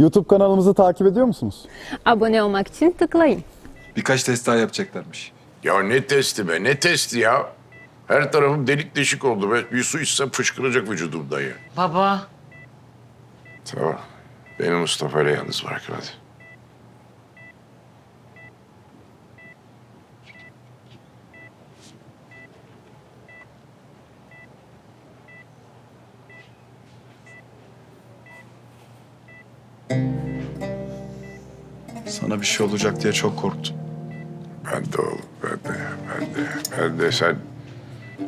YouTube kanalımızı takip ediyor musunuz? Abone olmak için tıklayın. Birkaç test daha yapacaklarmış. Ya ne testi be ne testi ya? Her tarafım delik deşik oldu be. Bir su içsem fışkıracak vücudumda ya. Baba, Tamam. Beni Mustafa ile yalnız bırakın hadi. Sana bir şey olacak diye çok korktum. Ben de oğlum, ben de, ben de, ben de sen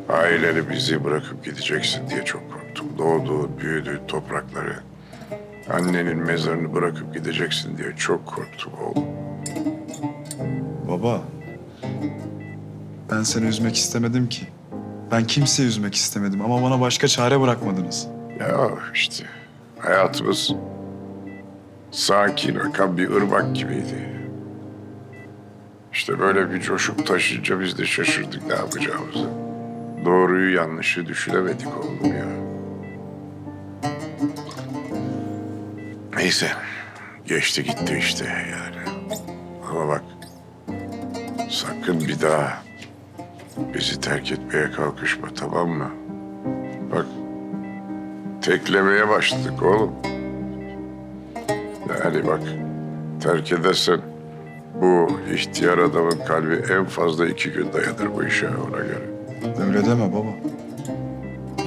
aileni bizi bırakıp gideceksin diye çok korktum. Doğduğun, büyüdüğün toprakları, annenin mezarını bırakıp gideceksin diye çok korktum oğlum. Baba, ben seni üzmek istemedim ki. Ben kimseyi üzmek istemedim ama bana başka çare bırakmadınız. Ya işte hayatımız sakin akan bir ırmak gibiydi. İşte böyle bir coşup taşınca biz de şaşırdık ne yapacağımızı. Doğruyu yanlışı düşünemedik oğlum ya. Neyse geçti gitti işte yani. Ama bak sakın bir daha bizi terk etmeye kalkışma tamam mı? Bak teklemeye başladık oğlum. Yani bak terk edersen bu ihtiyar adamın kalbi en fazla iki gün dayanır bu işe ona göre. Öyle deme baba.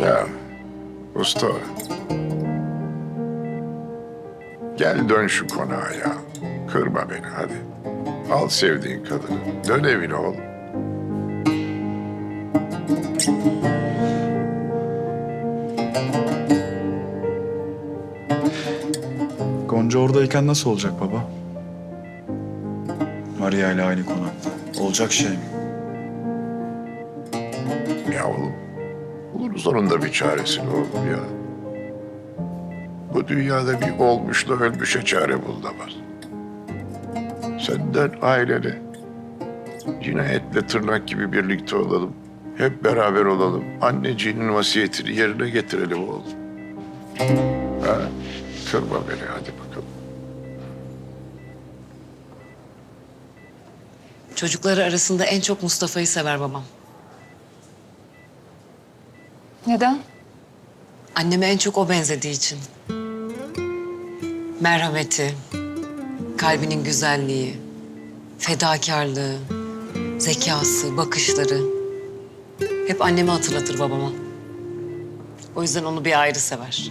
Ya usta. Gel dön şu konağa ya. Kırma beni hadi. Al sevdiğin kadını. Dön evine oğlum. Gonca oradayken nasıl olacak baba? Maria ile aynı konakta. Olacak şey mi? Ya oğlum. Buluruz onun da bir çaresini oğlum ya. Bu dünyada bir olmuşla ölmüşe çare bul da var. Senden aileni yine etle tırnak gibi birlikte olalım. Hep beraber olalım. Anneciğinin vasiyetini yerine getirelim oğlum. Ha? Kırma beni hadi bakalım. Çocukları arasında en çok Mustafa'yı sever babam. Neden? Anneme en çok o benzediği için. Merhameti, kalbinin güzelliği, fedakarlığı, zekası, bakışları. Hep annemi hatırlatır babama. O yüzden onu bir ayrı sever.